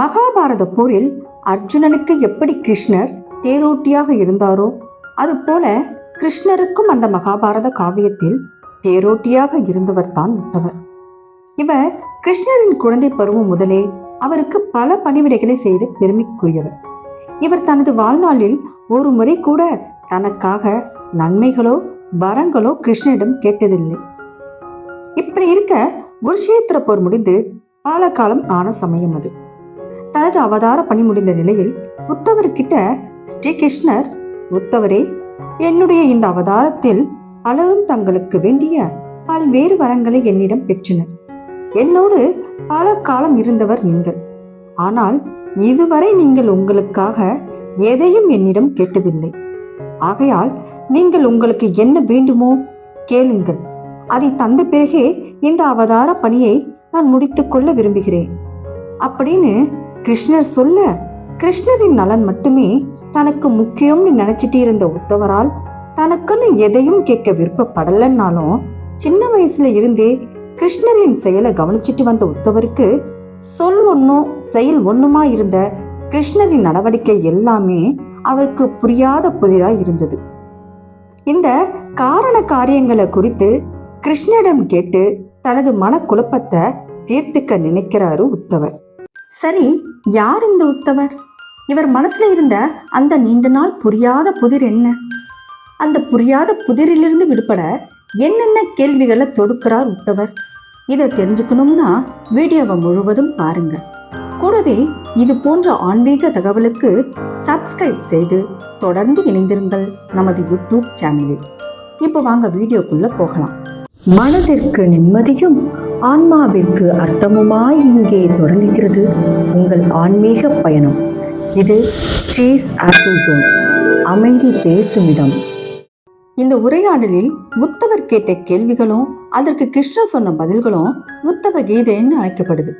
மகாபாரத போரில் அர்ஜுனனுக்கு எப்படி கிருஷ்ணர் தேரோட்டியாக இருந்தாரோ அதுபோல கிருஷ்ணருக்கும் அந்த மகாபாரத காவியத்தில் தேரோட்டியாக இருந்தவர் தான் உத்தவர். இவர் கிருஷ்ணரின் குழந்தை பருவம் முதலே அவருக்கு பல பணிவிடைகளை செய்து பெருமைக்குரியவர். இவர் தனது வாழ்நாளில் ஒரு முறை கூட தனக்காக நன்மைகளோ வரங்களோ கிருஷ்ணனிடம் கேட்டதில்லை. இப்படி இருக்க குருஷேத்திர போர் முடிந்து பாலகாலம் ஆன சமயம் அது. தனது அவதார பணி முடிந்த நிலையில் உத்தவர்கிட்ட ஸ்ரீகிருஷ்ணர் உத்தவரே என்னுடைய இந்த அவதாரத்தில் பலரும் தங்களுக்கு வேண்டிய பல்வேறு வரங்களை என்னிடம் பெற்றனர். என்னோடு பல காலம் இருந்தவர் நீங்கள். ஆனால் இதுவரை நீங்கள் உங்களுக்காக எதையும் என்னிடம் கேட்டதில்லை. ஆகையால் நீங்கள் உங்களுக்கு என்ன வேண்டுமோ கேளுங்கள். அதை தந்த பிறகே இந்த அவதார பணியை நான் முடித்துக்கொள்ள விரும்புகிறேன். அப்படின்னு கிருஷ்ணர் சொல்ல கிருஷ்ணரின் நலன் மட்டுமே தனக்கு முக்கியம்னு நினைச்சிட்டு இருந்த உத்தவரால் தனக்குன்னு எதையும் கேட்க விருப்பப்படலைன்னாலும் சின்ன வயசுல இருந்தே கிருஷ்ணரின் செயலை கவனிச்சிட்டு வந்த உத்தவருக்கு சொல் ஒன்றும் செயல் ஒன்றுமா இருந்த கிருஷ்ணரின் நடவடிக்கை எல்லாமே அவருக்கு புரியாத புதிராக இருந்தது. இந்த காரண காரியங்களை குறித்து கிருஷ்ணரிடம் கேட்டு தனது மனக்குழப்பத்தை தீர்த்துக்க நினைக்கிறாரு உத்தவர். சரி யார் இந்த உத்தவர்? இவர் மனசுல இருந்த அந்த நீண்ட நாள் புரியாத புதிர் என்ன? அந்த புரியாத புதிரிலிருந்து விடுபட என்னென்ன கேள்விகளை தொடுக்கிறார் உத்தவர்? இதை தெரிஞ்சுக்கணும்னா வீடியோவை முழுவதும் பாருங்க. கூடவே இது போன்ற ஆன்மீக தகவலுக்கு சப்ஸ்கிரைப் செய்து தொடர்ந்து இணைந்திருங்கள் நமது யூடியூப் சேனலில். இப்போ வாங்க வீடியோக்குள்ள போகலாம். மனதிற்கு நிம்மதியும் ஆன்மாவிற்கு அர்த்தமுமாய் இங்கே தொடங்குகிறது உங்கள் ஆன்மீக பயணம். இது ஸ்ரீஸ் ஆப்பிள் ஜோன். அமைதி பேசுமிடம். இந்த உரையாடலில் உத்தவர் கேட்ட கேள்விகளும் அதற்கு கிருஷ்ணர் சொன்ன பதில்களும் உத்தவ கீதைன்னு அழைக்கப்படுது.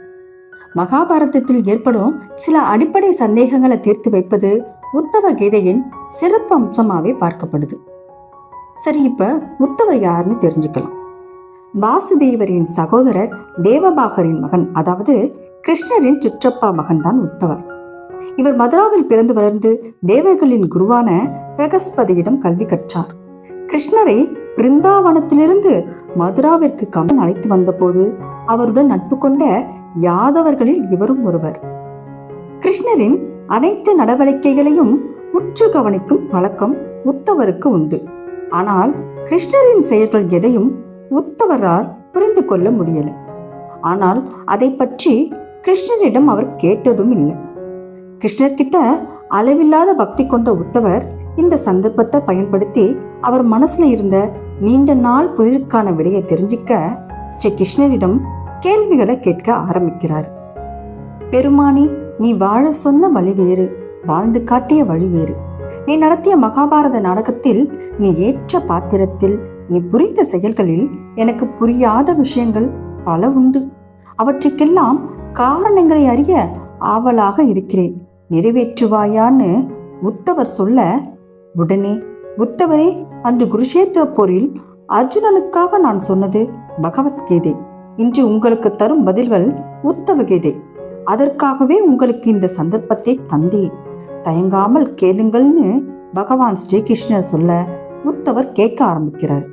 மகாபாரதத்தில் ஏற்படும் சில அடிப்படை சந்தேகங்களை தீர்த்து வைப்பது உத்தவ கீதையின் சிறப்பு அம்சமாகவே பார்க்கப்படுது. சரி இப்ப உத்தவ யாருன்னு தெரிஞ்சுக்கலாம். வாசுதேவரின் சகோதரர் தேவபாகரின் மகன் அதாவது கிருஷ்ணரின் சுற்றப்பா மகன்தான் உத்தவர். இவர் மதுராவில் பிறந்து வளர்ந்து தேவர்களின் குருவான பிரகஸ்பதியிடம் கல்வி கற்றார். கிருஷ்ணரை பிருந்தாவனத்திலிருந்து மதுராவிற்கு கமன் அழைத்து வந்தபோது அவருடன் நட்பு கொண்ட யாதவர்களில் இவரும் ஒருவர். கிருஷ்ணரின் அனைத்து நடவடிக்கைகளையும் உற்று கவனிக்கும் பழக்கம் உத்தவருக்கு உண்டு. ஆனால் கிருஷ்ணரின் செயல்கள் எதையும் உத்தவரால் புரிந்து கொள்ள முடியல. ஆனால் அதை பற்றி கிருஷ்ணரிடம் அவர் கேட்டதும் இல்லை. கிருஷ்ணர்கிட்ட அளவில்லாத பக்தி கொண்ட உத்தவர் இந்த சந்தர்ப்பத்தை பயன்படுத்தி அவர் மனசுல இருந்த நீண்ட நாள் புதிருக்கான விடையை தெரிஞ்சிக்க ஸ்ரீ கிருஷ்ணரிடம் கேள்விகளை கேட்க ஆரம்பிக்கிறார். பெருமானி நீ வாழ சொன்ன வழி வேறு வாழ்ந்து காட்டிய வழி வேறு. நீ நடத்திய மகாபாரத நாடகத்தில் நீ ஏற்ற பாத்திரத்தில் நீ புரிந்த செயல்களில் எனக்கு புரியாத விஷயங்கள் பல உண்டு. அவற்றுக்கெல்லாம் காரணங்களை அறிய ஆவலாக இருக்கிறேன். நிறைவேற்றுவாயான்னு உத்தவர் சொல்ல உடனே உத்தவரே அன்று குருஷேத்திர போரில் அர்ஜுனனுக்காக நான் சொன்னது பகவத்கீதை. இன்று உங்களுக்கு தரும் பதில்கள் உத்தவ கீதை அதற்காகவே உங்களுக்கு இந்த சந்தர்ப்பத்தை தந்தேன். தயங்காமல் கேளுங்கள்னு பகவான் ஸ்ரீகிருஷ்ணர் சொல்ல உத்தவர் கேட்க ஆரம்பிக்கிறார்.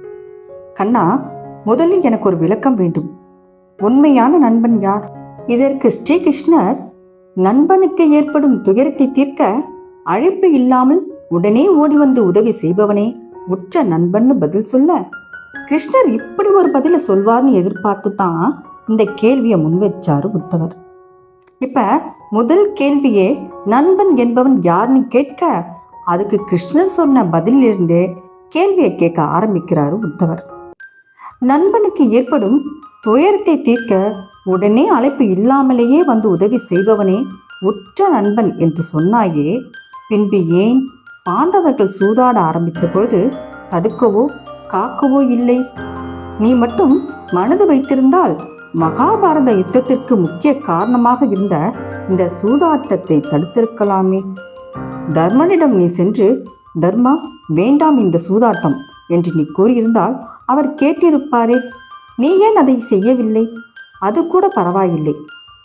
கண்ணா முதலில் எனக்கு ஒரு விளக்கம் வேண்டும். உண்மையான நண்பன் யார்? இதற்கு ஸ்ரீகிருஷ்ணர் நண்பனுக்கு ஏற்படும் துயரத்தை தீர்க்க அழைப்பு இல்லாமல் உடனே ஓடி வந்து உதவி செய்பவனே உற்ற நண்பன்னு பதில் சொல்ல. கிருஷ்ணர் இப்படி ஒரு பதில சொல்வார்னு எதிர்பார்த்து தான் இந்த கேள்வியை முன்வச்சாரு உத்தவர் இப்ப முதல் கேள்வியே நண்பன் என்பவன் யாருன்னு கேட்க அதுக்கு கிருஷ்ணர் சொன்ன பதிலிருந்து கேள்வியை கேட்க ஆரம்பிக்கிறாரு உத்தவர் நண்பனுக்கு ஏற்படும் துயரத்தை தீர்க்க உடனே அழைப்பு இல்லாமலேயே வந்து உதவி செய்பவனே உற்ற நண்பன் என்று சொன்னாயே. பின்பு ஏன் பாண்டவர்கள் சூதாட ஆரம்பித்த பொழுது தடுக்கவோ காக்கவோ இல்லை. நீ மட்டும் மனது வைத்திருந்தால் மகாபாரத யுத்தத்திற்கு முக்கிய காரணமாக இருந்த இந்த சூதாட்டத்தை தடுத்திருக்கலாமே. தர்மனிடம் நீ சென்று தர்மா வேண்டாம் இந்த சூதாட்டம் என்று நீ கூறியிருந்தால் அவர் கேட்டிருப்பாரே. நீ ஏன் அதை செய்யவில்லை? அது கூட பரவாயில்லை.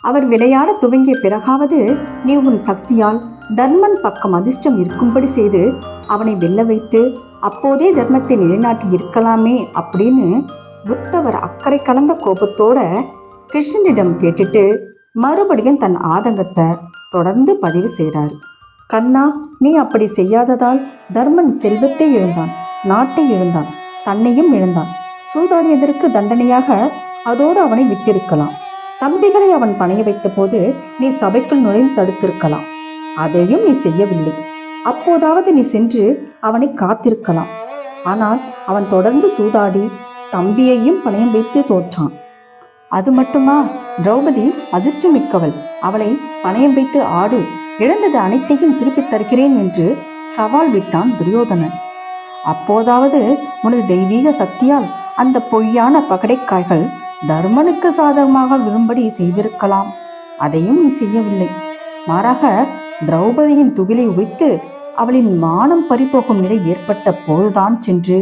அவர் விளையாட துவங்கிய பிறகாவது நீ உன் சக்தியால் தர்மன் பக்கம் அதிர்ஷ்டம் இருக்கும்படி செய்து அவனை வெல்ல வைத்து அப்போதே தர்மத்தை நிலைநாட்டி இருக்கலாமே அப்படின்னு புத்தவர் அக்கறை கலந்த கோபத்தோட கிருஷ்ணனிடம் கேட்டுட்டு மறுபடியும் தன் ஆதங்கத்தை தொடர்ந்து பதிவு செய்கிறார் கண்ணா நீ அப்படி செய்யாததால் தர்மன் செல்வத்தை இழந்தான் நாட்டை இழந்தான். தன்னையும் இழந்தான். சூதாடியதற்கு தண்டனையாக அதோடு அவனை விட்டிருக்கலாம்? தம்பிகளை அவன் பணைய வைத்தபோது நீ சபைக்குள் நுழைந்து தடுத்திருக்கலாம். அதையும் நீ செய்யவில்லை. அப்போதாவது நீ சென்று அவனை காத்திருக்கலாம். ஆனால் அவன் தொடர்ந்து சூதாடி தம்பியையும் பணயம் வைத்து தோற்றான். அது மட்டுமா? திரௌபதி அதிர்ஷ்டமிக்கவள். அவளை பணயம் வைத்து ஆடு இழந்தது அனைத்தையும் திருப்பித் தருகிறேன் என்று சவால் விட்டான் துரியோதனன். அப்போதாவது உனது தெய்வீக சக்தியால் அந்த பொய்யான பகடைக்காய்கள் தர்மனுக்கு சாதகமாக விரும்படி செய்திருக்கலாம். அதையும் நீ செய்யவில்லை. மாறாக திரௌபதியின் துகிலை உடைத்து அவளின் மானம் பறிபோகும் நிலை ஏற்பட்ட போதுதான் சென்று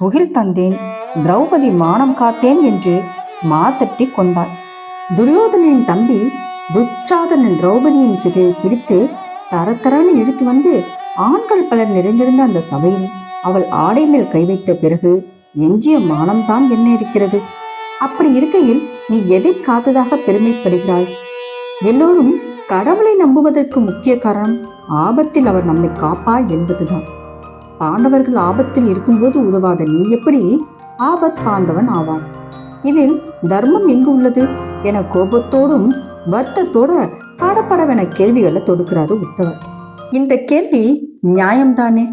துகில் தந்தேன். திரௌபதி மானம் காத்தேன் என்று மாத்தட்டி கொண்டார். துரியோதனின் தம்பி துச்சாதனன் திரௌபதியின் சிதையை பிடித்து தரத்தரன்னு இழுத்து வந்து ஆண்கள் பலர் நிறைந்திருந்த அந்த சபையில் அவள் ஆடை மேல் கை வைத்த பிறகு எஞ்சிய மானம்தான் என்ன இருக்கிறது? அப்படி இருக்கையில் நீ எதை காத்ததாக பெருமைப்படுகிறாய்? எல்லோரும் கடவுளை நம்புவதற்கு முக்கிய காரணம் ஆபத்தில் அவர் நம்மை காப்பார் என்பதுதான். பாண்டவர்கள் ஆபத்தில் இருக்கும்போது உதவாத நீ எப்படி ஆபத் பாந்தவன் ஆவார் இதில் தர்மம் எங்கு உள்ளது? என கோபத்தோடும் வருத்தத்தோட படபடவென கேள்விகளை தொடுக்கிறாரு உத்தவர். இந்த கேள்வி நியாயம்தானே?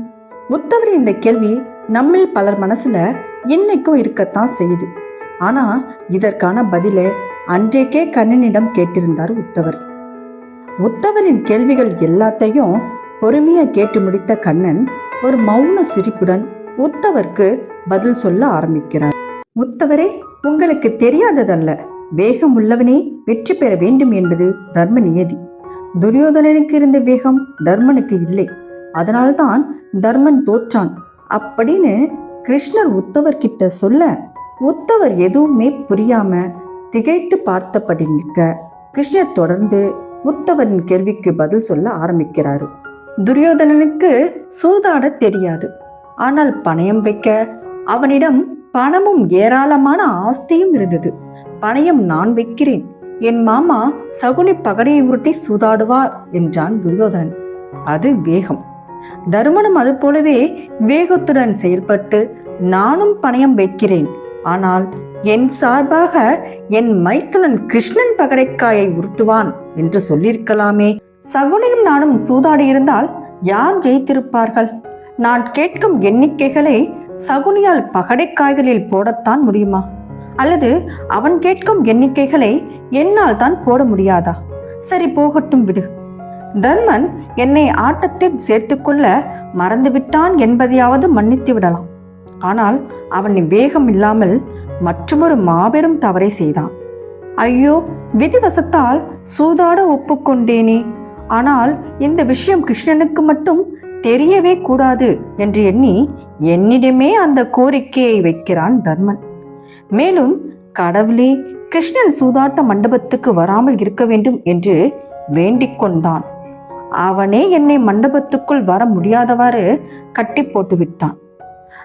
உத்தவர் இந்த கேள்வி நம்மில் பலர் மனசுல இன்னைக்கும் இருக்கத்தான் செய்யுது. ஆனா இதற்கான பதிலை அன்றைக்கே கண்ணனிடம் கேட்டிருந்தார் உத்தவர். உத்தவரின் கேள்விகள் எல்லாத்தையும் பொறுமையா கேட்டு முடித்த கண்ணன் ஒரு மௌன சிரிப்புடன் உத்தவருக்கு பதில் சொல்ல ஆரம்பிக்கிறார். உத்தவரே உங்களுக்கு தெரியாததல்ல. வேகம் உள்ளவனே வெற்றி பெற வேண்டும் என்பது தர்ம நியதி. துரியோதனனுக்கு இருந்த வேகம் தர்மனுக்கு இல்லை. அதனால்தான் தர்மன் தோற்றான். அப்படின்னு கிருஷ்ணர் உத்தவர் கிட்ட சொல்ல உத்தவர் எதுவுமே புரியாம திகைத்து பார்த்தபடி நிற்க கிருஷ்ணர் தொடர்ந்து உத்தவரின் கேள்விக்கு பதில் சொல்ல ஆரம்பிக்கிறாரு. துரியோதனனுக்கு சூதாட தெரியாது. ஆனால் பணயம் வைக்க அவனிடம் பணமும் ஏராளமான ஆஸ்தியும் இருந்தது. பணயம் நான் வைக்கிறேன். என் மாமா சகுனி பகடையை உருட்டி சூதாடுவார் என்றான் துரியோதனன். அது வேகம். தருமனும் அது போலவே வேகத்துடன் செயல்பட்டு நானும் பணயம் வைக்கிறேன். ஆனால் என் சார்பாக என் மைத்துனன் கிருஷ்ணன் பகடைக்காயை உருட்டுவான் என்று சொல்லியிருக்கலாமே. சகுனியும் நானும் சூதாடியிருந்தால் யார் ஜெயித்திருப்பார்கள்? நான் கேட்கும் எண்ணிக்கைகளை சகுனியால் பகடைக்காய்களில் போடத்தான் முடியுமா? அல்லது அவன் கேட்கும் எண்ணிக்கைகளை என்னால் தான் போட முடியாதா? சரி போகட்டும் விடு. தர்மன் என்னை ஆட்டத்தில் சேர்த்துக்கொள்ள மறந்துவிட்டான் என்பதையாவது மன்னித்து விடலாம். ஆனால் அவன் வேகம் இல்லாமல் மற்றொரு மாபெரும் தவறை செய்தான். ஐயோ விதிவசத்தால் சூதாட ஒப்புக்கொண்டேனே ஆனால் இந்த விஷயம் கிருஷ்ணனுக்கு மட்டும் தெரியவே கூடாது என்று எண்ணி என்னிடமே அந்த கோரிக்கையை வைக்கிறான் தர்மன். மேலும் கடவுளே கிருஷ்ணன் சூதாட்ட மண்டபத்துக்கு வராமல் இருக்க வேண்டும் என்று வேண்டிக் கொண்டான். அவனே என்னை மண்டபத்துக்குள் வர முடியாதவாறு கட்டி போட்டு விட்டான்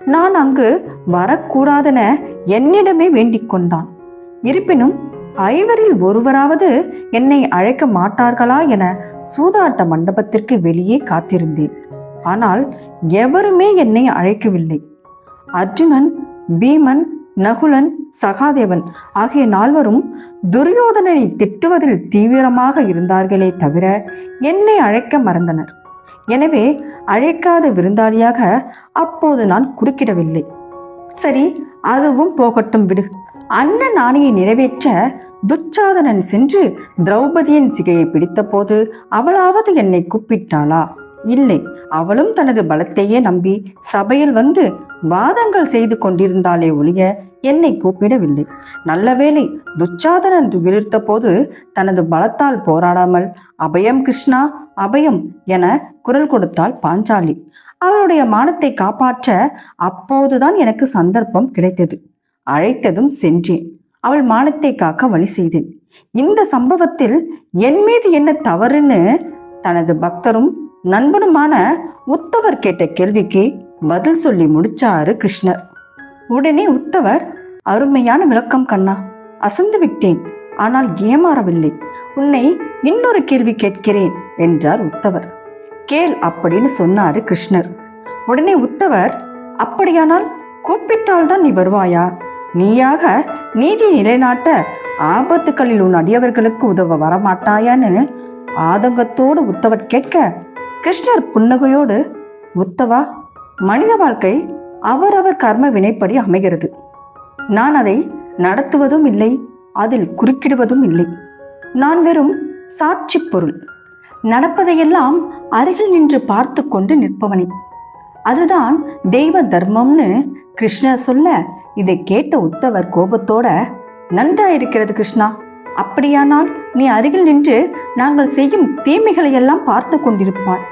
நான் அங்கு வரக்கூடாதென என்னிடமே வேண்டிக் கொண்டான். இருப்பினும் ஐவரில் ஒருவராவது என்னை அழைக்க மாட்டார்களா என சூதாட்ட மண்டபத்திற்கு வெளியே காத்திருந்தேன். ஆனால் எவருமே என்னை அழைக்கவில்லை. அர்ஜுனன் பீமன் நகுலன் சகாதேவன் ஆகிய நால்வரும் துரியோதனனை திட்டுவதில் தீவிரமாக இருந்தார்களே தவிர என்னை அழைக்க மறந்தனர். எனவே அழைக்காத விருந்தாளியாக அப்போது நான் குறுக்கிடவில்லை. சரி அதுவும் போகட்டும் விடு. அண்ணன் ஆணையை நிறைவேற்ற துச்சாதனன் சென்று திரௌபதியின் சிகையை பிடித்தபோது அவளாவது என்னை கூப்பிட்டாளா? இல்லை அவளும் தனது பலத்தையே நம்பி சபையில் வந்து வாதங்கள் செய்து கொண்டிருந்தாலே ஒழிய என்னை கூப்பிடவில்லை. நல்லவேளை துச்சாதனன் துகிலிர்த்த போது தனது பலத்தால் போராடாமல் அபயம் கிருஷ்ணா அபயம் என குரல் கொடுத்தாள் பாஞ்சாலி. அவருடைய மானத்தை காப்பாற்ற அப்போதுதான் எனக்கு சந்தர்ப்பம் கிடைத்தது. அழைத்ததும் சென்றேன். அவள் மானத்தை காக்க வழி செய்தேன். இந்த சம்பவத்தில் என் மீது என்ன தவறுன்னு தனது பக்தரும் நண்பனுமான உத்தவர் கேட்ட கேள்விக்கு பதில் சொல்லி முடிச்சாரு கிருஷ்ணர். உடனே உத்தவர் அருமையான விளக்கம் கண்ணா அசந்து விட்டேன் ஆனால் ஏமாறவில்லை. உன்னை இன்னொரு கேள்வி கேட்கிறேன் என்றார் உத்தவர். கேள் அப்படின்னு சொன்னாரு கிருஷ்ணர். உடனே உத்தவர் அப்படியானால் கூப்பிட்டால்தான் நீ வருவாயா? நீயாக நீதி நிலைநாட்ட ஆபத்துக்களில் உன் அடியவர்களுக்கு உதவ வரமாட்டாயான்னு ஆதங்கத்தோடு உத்தவர் கேட்க கிருஷ்ணர் புன்னகையோடு உத்தவா மனித வாழ்க்கை அவரவர் கர்ம வினைப்படி அமைகிறது. நான் அதை நடத்துவதும் இல்லை அதில் குறுக்கிடுவதும் இல்லை. நான் வெறும் சாட்சி பொருள். நடப்பதையெல்லாம் அருகில் நின்று பார்த்து கொண்டு நிற்பவனே. அதுதான் தெய்வ தர்மம்னு கிருஷ்ணர் சொல்ல இதை கேட்ட உத்தவர் கோபத்தோட நன்றாயிருக்கிறது கிருஷ்ணா அப்படியானால் நீ அருகில் நின்று நாங்கள் செய்யும் தீமைகளை எல்லாம் பார்த்து கொண்டிருப்பாய்.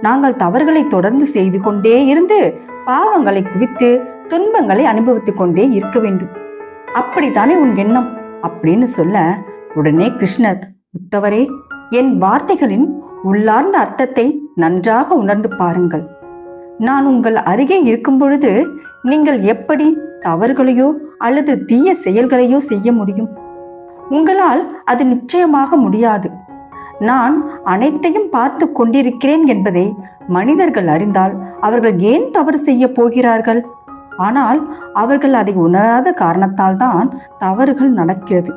நாங்கள் தவறுகளை தொடர்ந்து செய்து கொண்டே இருந்து பாவங்களை குவித்து துன்பங்களை அனுபவித்துக் கொண்டே இருக்க வேண்டும். அப்படித்தானே உன் எண்ணம்? அப்படின்னு சொல்ல உடனே கிருஷ்ணர் உத்தவரே என் வார்த்தைகளின் உள்ளார்ந்த அர்த்தத்தை நன்றாக உணர்ந்து பாருங்கள். நான் உங்கள் அருகே இருக்கும் பொழுது நீங்கள் எப்படி தவறுகளையோ அல்லது தீய செயல்களையோ செய்ய முடியும்? உங்களால் அது நிச்சயமாக முடியாது. நான் அனைத்தையும் பார்த்து கொண்டிருக்கிறேன் என்பதை மனிதர்கள் அறிந்தால் அவர்கள் ஏன் தவறு செய்ய போகிறார்கள்? ஆனால் அவர்கள் அதை உணராத காரணத்தால் தான் தவறுகள் நடக்கிறது.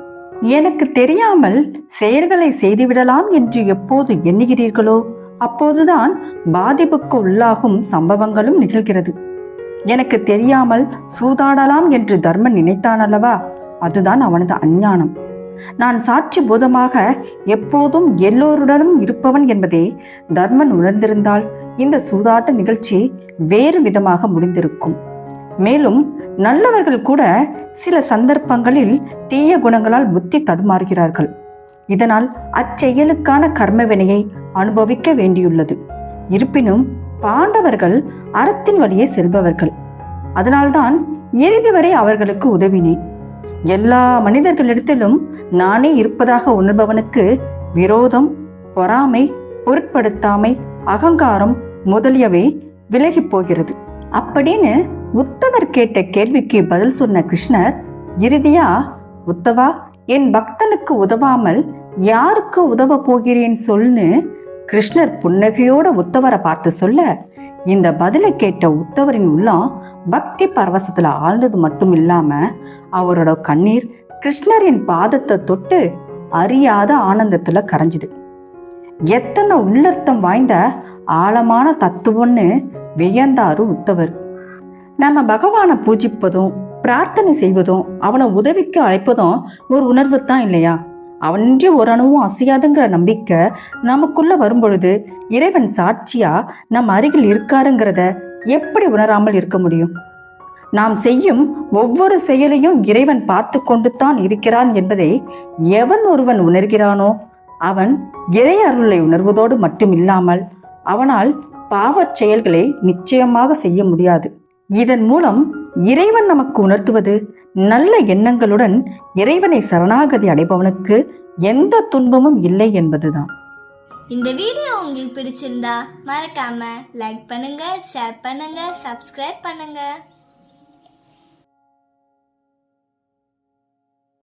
எனக்கு தெரியாமல் செயல்களை செய்துவிடலாம் என்று எப்போது எண்ணுகிறீர்களோ அப்போதுதான் பாதிப்புக்கு உள்ளாகும் சம்பவங்களும் நிகழ்கிறது. எனக்கு தெரியாமல் சூதாடலாம் என்று தர்மன் நினைத்தான் அல்லவா அதுதான் அவனது அஞ்ஞானம். நான் சாட்சி பூதமாக எப்போதும் எல்லோருடனும் இருப்பவன் என்பதே தர்மன் உணர்ந்திருந்தால் இந்த சூதாட்ட நிகழ்ச்சி வேறு விதமாக முடிந்திருக்கும். மேலும் நல்லவர்கள் கூட சில சந்தர்ப்பங்களில் தீய குணங்களால் புத்தி தடுமாறுகிறார்கள். இதனால் அச்செயலுக்கான கர்மவினையை அனுபவிக்க வேண்டியுள்ளது. இருப்பினும் பாண்டவர்கள் அறத்தின் வழியே செல்பவர்கள். அதனால்தான் இறுதி வரை அவர்களுக்கு உதவினேன். எல்லா மனிதர்களிடத்திலும் நானே இருப்பதாக உணர்பவனுக்கு விரோதம் பொறாமை பொருட்படுத்தாமை அகங்காரம் முதலியவை விலகிப் போகிறது. அப்படின்னு உத்தவர் கேட்ட கேள்விக்கு பதில் சொன்ன கிருஷ்ணர் இறுதியா உத்தவா என் பக்தனுக்கு உதவாமல் யாருக்கு உதவ போகிறேன் சொல்னு? கிருஷ்ணர் புன்னகையோட உத்தவரை பார்த்து சொல்ல இந்த பதிலை கேட்ட உத்தவரின் உள்ளம் பக்தி பரவசத்துல ஆழ்ந்தது மட்டும் இல்லாம அவரோட கண்ணீர் கிருஷ்ணரின் பாதத்தை தொட்டு அறியாத ஆனந்தத்துல கரைஞ்சுது. எத்தனை உள்ளர்த்தம் வாய்ந்த ஆழமான தத்துவம்னு வியந்தாரு உத்தவர். நம்ம பகவானை பூஜிப்பதும் பிரார்த்தனை செய்வதும் அவனை உதவிக்கு அழைப்பதும் ஒரு உணர்வு தான் இல்லையா? அவனின்றி ஒரு அணுவும் அசையாதுங்கிற நம்பிக்கை நமக்குள்ள வரும்பொழுது இறைவன் சாட்சியா நம் அருகில் இருக்காருங்கிறத எப்படி உணராமல் இருக்க முடியும்? நாம் செய்யும் ஒவ்வொரு செயலையும் இறைவன் பார்த்து கொண்டு தான் இருக்கிறான் என்பதை எவன் ஒருவன் உணர்கிறானோ அவன் இறை அருளை உணர்வதோடு மட்டுமில்லாமல் அவனால் பாவச் செயல்களை நிச்சயமாக செய்ய முடியாது. இதன் மூலம் இறைவன் நமக்கு உணர்த்துவது நல்ல எண்ணங்களுடன் இறைவனை சரணாகதி அடைபவனுக்கு எந்த துன்பமும் இல்லை என்பதுதான். இந்த வீடியோ உங்களுக்கு பிடிச்சிருந்தா மறக்காம லைக் பண்ணுங்க ஷேர் பண்ணுங்க சப்ஸ்கிரைப் பண்ணுங்க.